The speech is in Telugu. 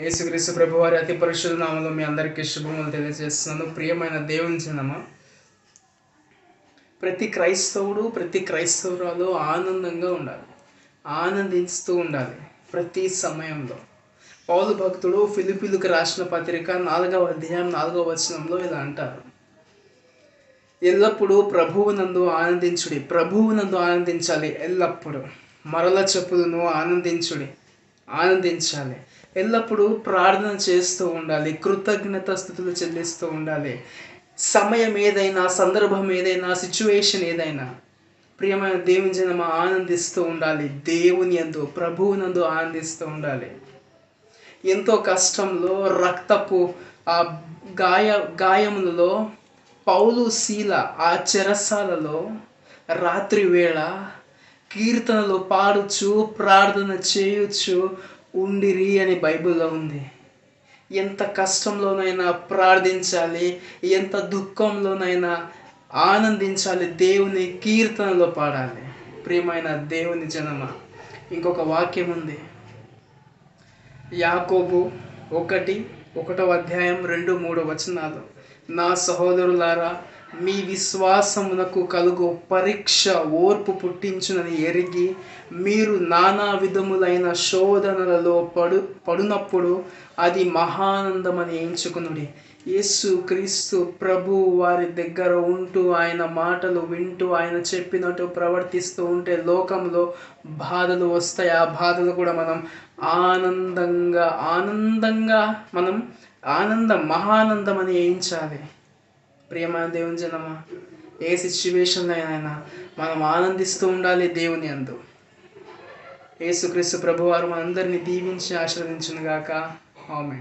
యేసుక్రీస్తు ప్రభు వారి అతి పరిశుద్ధ నామంలో మీ అందరికీ శుభములు తెలియజేస్తున్నాను. ప్రియమైన దేవుని జనమ ప్రతి క్రైస్తవుడు ప్రతి క్రైస్తవురాలు ఆనందంగా ఉండాలి. ఆనందిస్తూ ఉండాలి ప్రతి సమయంలో. పౌలు భక్తుడు ఫిలిపిలకు రాసిన పత్రిక నాలుగవ అధ్యాయం నాలుగవ వచనంలో ఇలా అంటారు. ఎల్లప్పుడూ ప్రభువునందు ఆనందించుడి ప్రభువునందు ఆనందించాలి ఎల్లప్పుడూ. మరల చెప్పులను ఆనందించుడి ఆనందించాలి. ఎల్లప్పుడూ ప్రార్థన చేస్తూ ఉండాలి కృతజ్ఞత స్థుతులు చెల్లిస్తూ ఉండాలి. సమయం ఏదైనా సందర్భం ఏదైనా సిచ్యువేషన్ ఏదైనా ప్రియమైన దేవుని జనమ ఆనందిస్తూ ఉండాలి. దేవుని యందు ప్రభువునందు ఆనందిస్తూ ఉండాలి. ఎంతో కష్టంలో రక్తపు ఆ గాయ గాయములలో పౌలు శీల ఆ చెరసాలలో రాత్రి వేళ కీర్తనలు పాడుచు ప్రార్థన చేయొచ్చు ఉండిరి అని బైబిల్లో ఉంది. ఎంత కష్టంలోనైనా ప్రార్థించాలి ఎంత దుఃఖంలోనైనా ఆనందించాలి దేవుని కీర్తనలో పాడాలి. ప్రియమైన దేవుని జనమ ఇంకొక వాక్యం ఉంది. యాకోబు ఒకటి ఒకటో అధ్యాయం రెండు మూడు వచనాలు. నా సహోదరులారా మీ విశ్వాసమునకు కలుగు పరీక్ష ఓర్పు పుట్టించునని ఎరిగి మీరు నానా విధములైన శోధనలలో పడు పడునప్పుడు అది మహానందమని ఎంచుకునుడి. యేసు క్రీస్తు ప్రభు వారి దగ్గర ఉంటూ ఆయన మాటలు వింటూ ఆయన చెప్పినట్టు ప్రవర్తిస్తూ ఉంటే లోకంలో బాధలు వస్తాయి. ఆ బాధలు కూడా మనం ఆనందంగా ఆనందంగా మనం ఆనందం మహానందం అని వేయించాలి ప్రియమైన దేవుని జనమా ఏ సిచ్యువేషన్లో అయినా మనం ఆనందిస్తూ ఉండాలి దేవుని అందు. యేసుక్రీస్తు ప్రభువారు మనందరినీ దీవించి ఆశీర్వదించును గాక ఆమె